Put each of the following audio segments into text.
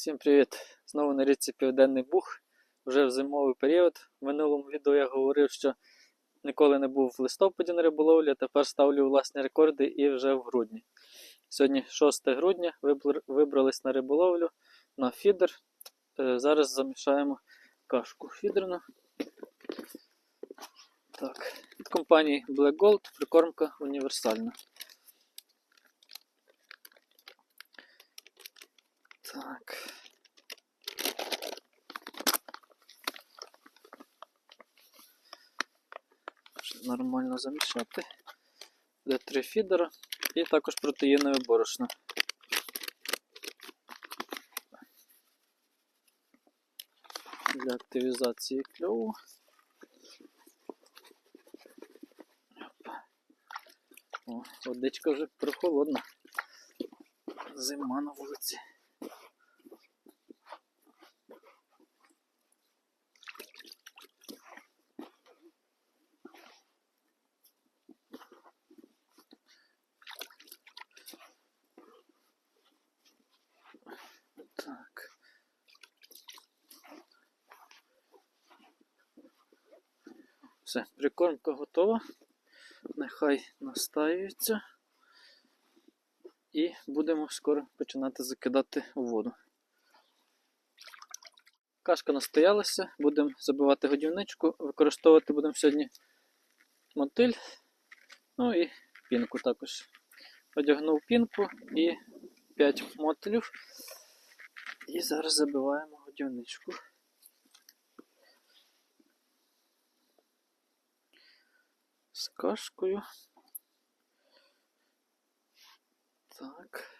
Всім привіт! Знову на річці Південний Буг. Вже в зимовий період. В минулому відео я говорив, що ніколи не був в листопаді на риболовлі, а тепер ставлю власні рекорди і вже в грудні. Сьогодні 6 грудня, вибрались на риболовлю на фідер. Е, Зараз замішаємо кашку фідерну. Так, від компанії Black Gold прикормка універсальна. Так. Нормально замішати. Буде три фідера і також протеїнове борошно. Для активізації кльову. Водичка вже прохолодна. Зима на вулиці. Так. Все, прикормка готова. Нехай настаюється. І будемо скоро починати закидати у воду. Кашка настоялася, будемо забивати годівничку, використовувати будемо сьогодні мотиль, ну і пінку також. Одягнув пінку і 5 мотилів. І зараз забиваємо годівничку. З кашкою. Так.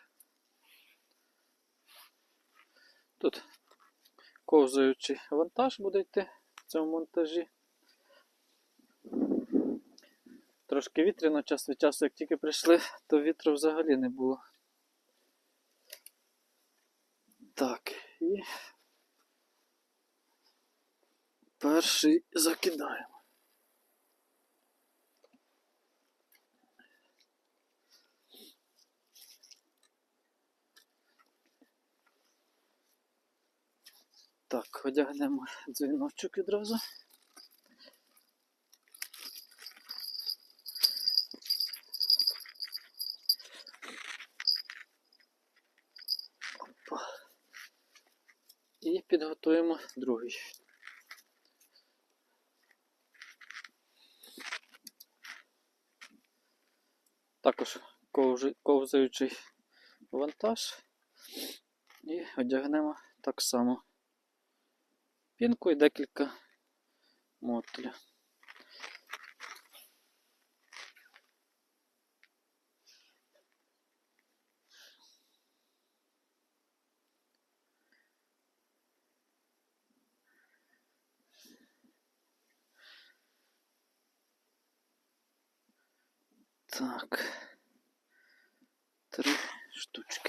Тут ковзаючий вантаж буде йти в цьому монтажі. Трошки вітряно час від часу, як тільки прийшли, то вітру взагалі не було. Так, і перший закидаємо. Так, одягнемо дзвіночок відразу. Опа. І підготуємо другий. Також ковзаючий вантаж. І одягнемо так само пінку і декілька мотиля. Так. Три штучки.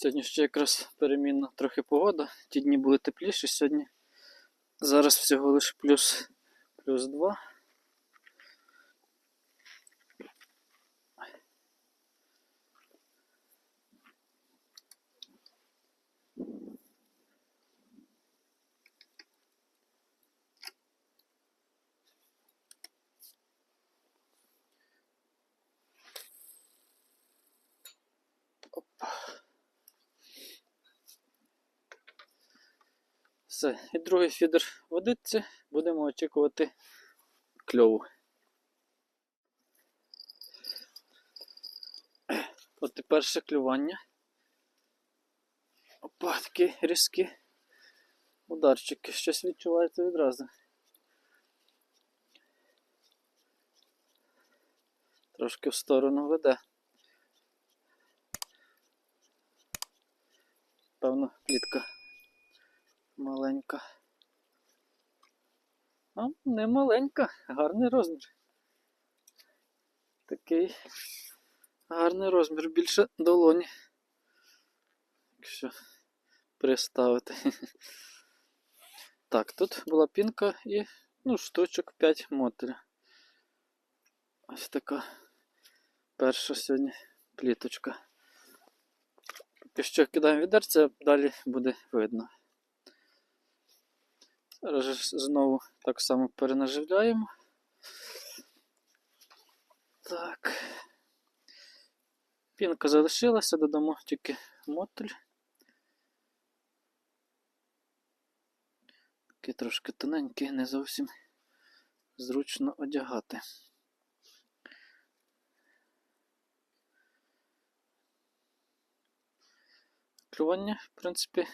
Сьогодні ще якраз перемінна трохи погода. Ті дні були тепліші сьогодні. Зараз всього лише плюс, плюс 2. Все, і другий фідер водиться, будемо очікувати кльову. От і перше клювання. Опа, такі різкі ударчики. Щось відчувається відразу. Трошки в сторону веде. Певно, плітка маленька. А, не маленька, гарний розмір. Такий гарний розмір, більше долоні. Якщо приставити. Так, тут була пінка і ну, штучок 5 мотеля. Ось така перша сьогодні пліточка. Поки що кидаємо відерце, далі буде видно. Зараз знову так само перенаживляємо. Так. Пінка залишилася, додамо тільки мотуль. Такий трошки тоненький, не зовсім зручно одягати. Клювання, в принципі,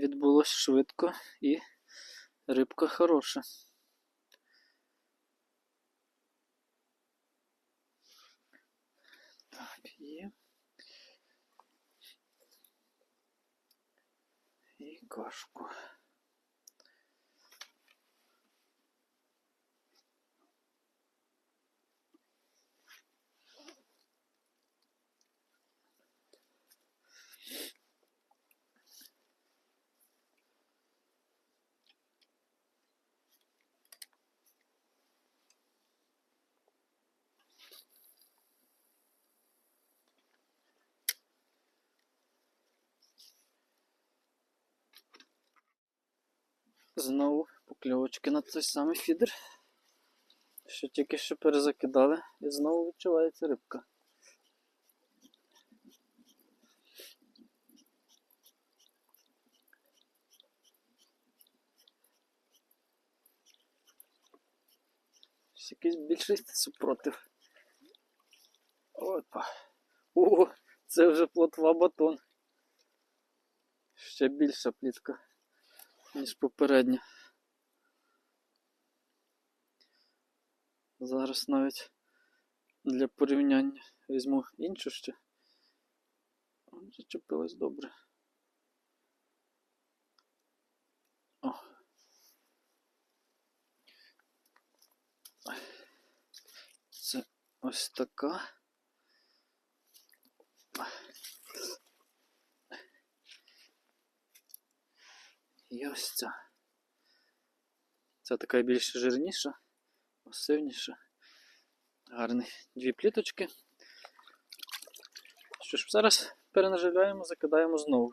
відбулось швидко і рибка хороша. Так, є. І кашку. Знову покльовочки на той самий фідер. Що тільки що перезакидали, і знову відчувається рибка. Ось Якийсь більший супротив. Опа. О, це вже плотва батон. Ще більша плітка ніж попередня. Зараз навіть для порівняння візьму іншу ще. От Зачепилась добре. О. Це ось така. І ось ця. Це така більш жирніша, масивніша. Гарні дві пліточки. Що ж, зараз перенаживляємо, закидаємо знову.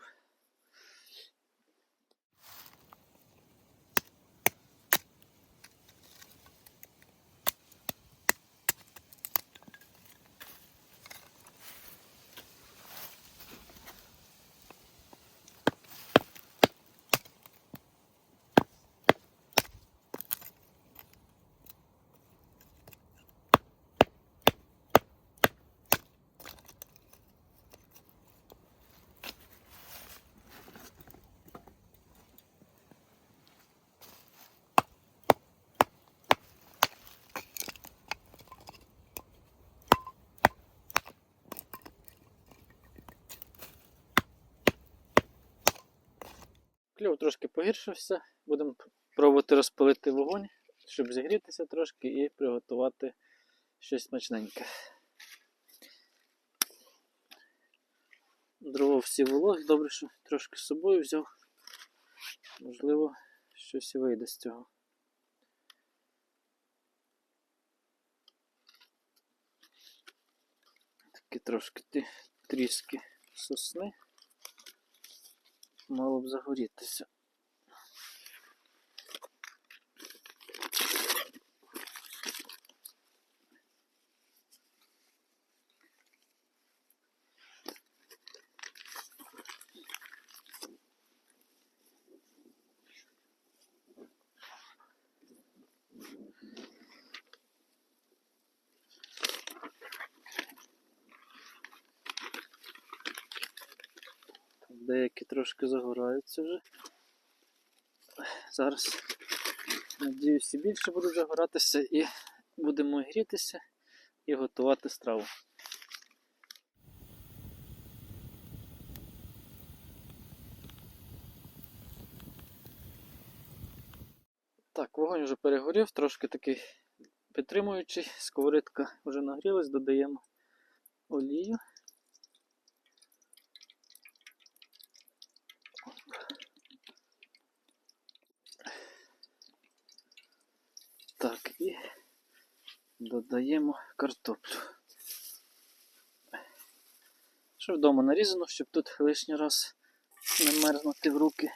Кльов трошки погіршився. Будемо пробувати розпалити вогонь, щоб зігрітися трошки і приготувати щось смачненьке. Дрова всі вологі, добре, що трошки з собою взяв. Можливо, щось і вийде з цього. Такі трошки тріски сосни. Мало б загорітися. Трошки загораються вже. Зараз, надіюсь, і більше будуть загоратися і будемо грітися і готувати страву. Так, вогонь вже перегорів, трошки такий підтримуючий, сковоридка вже нагрілась, додаємо олію. і додаємо картоплю. Що вдома нарізано, щоб тут лишній раз не мерзнути в руки.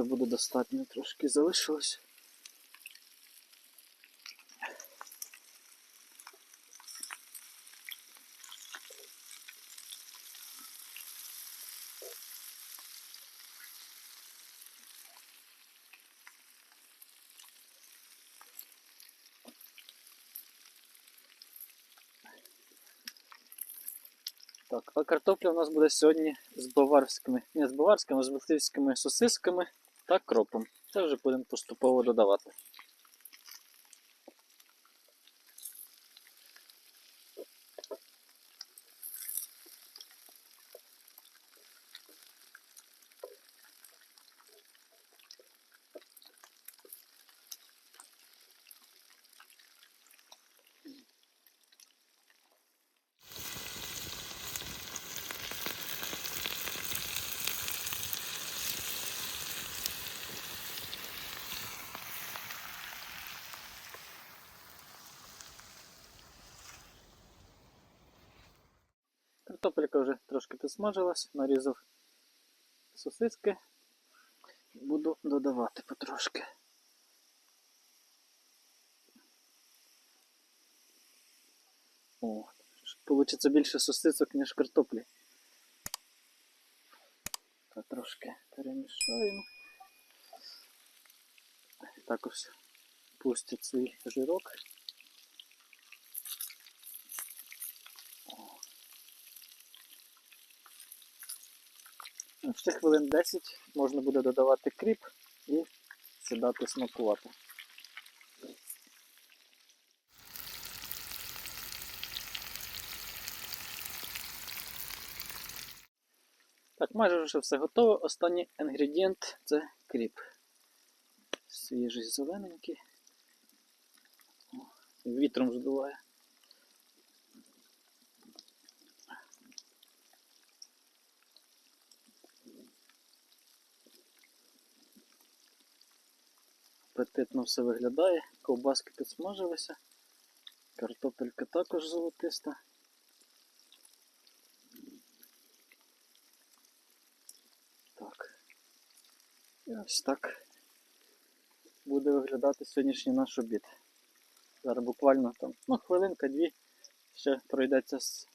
Це буде достатньо трошки залишилось. Так, а картопля у нас буде сьогодні з баварськими, не з баварськими, а з балтійськими сосисками та кропом. Це вже будемо поступово додавати. Картопелька вже трошки підсмажилась, нарізав сосиски. Буду додавати потрошки. Получиться більше сосисок, ніж картоплі. Та трошки перемішаємо. Також пустить свій жирок. Ще хвилин 10 можна буде додавати кріп і сідати смакувати. Так, майже вже все готово. Останній інгредієнт це кріп. Свіжий зелененький. Вітром здуває. Апетитно все виглядає, ковбаски підсмажилися, картопелька також золотиста. Так. І ось так буде виглядати сьогоднішній наш обід. Зараз буквально там, ну, хвилинка-дві ще пройдеться з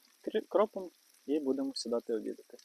кропом і будемо сідати обідати.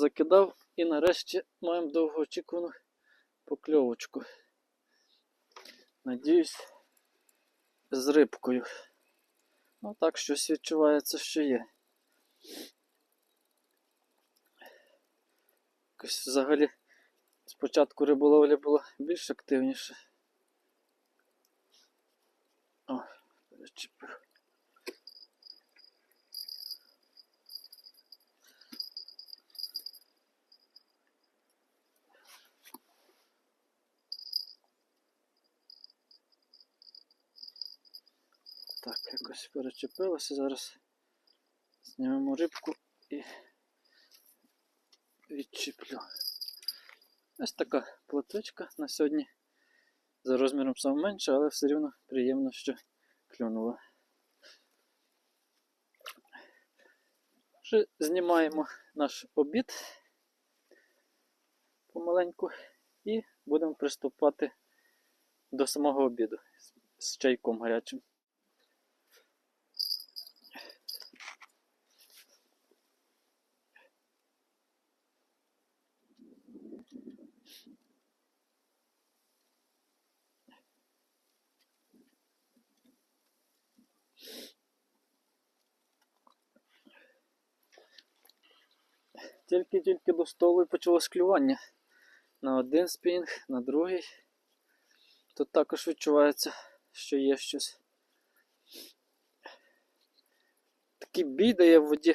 Перезакидав і нарешті маємо довгоочікувану покльовочку. Надіюсь, з рибкою. Ну так, щось відчувається, що є. Якось взагалі спочатку риболовля була більш активніше. О, перечепив. Так, якось перечепилося. Зараз знімемо рибку і відчіплю. Ось така плотвичка на сьогодні. За розміром саме менше, але все рівно приємно, що клюнула. Вже знімаємо наш обід помаленьку і будемо приступати до самого обіду з чайком гарячим. Тільки-тільки до столу і почалось клювання. На один спінг, на другий. Тут також відчувається, що є щось. Такий бій дає в воді.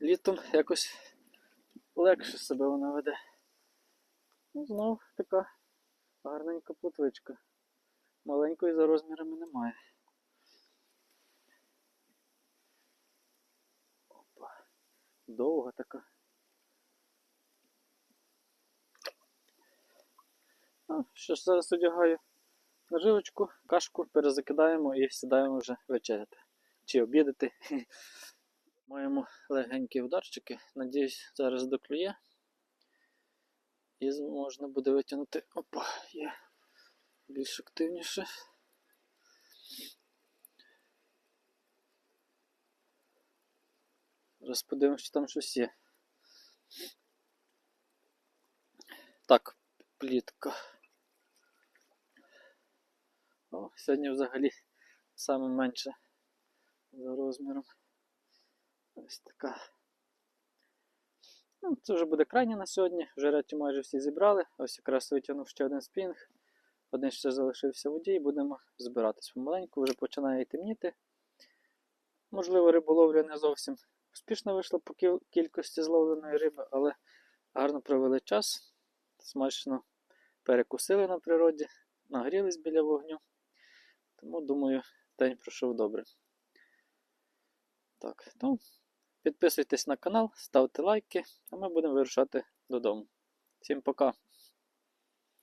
Літом якось легше себе вона веде. Ну, знов така гарненька плотвичка. Маленької за розмірами немає. Довга така. Що ж, зараз одягаю наживочку, кашку, перезакидаємо і сідаємо вже вечеряти. Чи обідати. Маємо легенькі ударчики. Надіюсь, зараз доклює. І можна буде витягнути. Опа, є більш активніше. Зараз подивимося, чи там щось є. Так, плітка. О, сьогодні взагалі саме менше за розміром. Ось така. Ну, це вже буде крайня на сьогодні. Вже реті майже всі зібрали. Ось якраз витягнув ще один спінг. Один ще залишився в воді і будемо збиратись помаленьку. Вже починає темніти. Можливо, риболовля не зовсім успішно вийшла по кількості зловленої риби, але гарно провели час. Смачно перекусили на природі, нагрілись біля вогню. Тому, думаю, день пройшов добре. Так, ну, підписуйтесь на канал, ставте лайки, а ми будемо вирушати додому. Всім пока!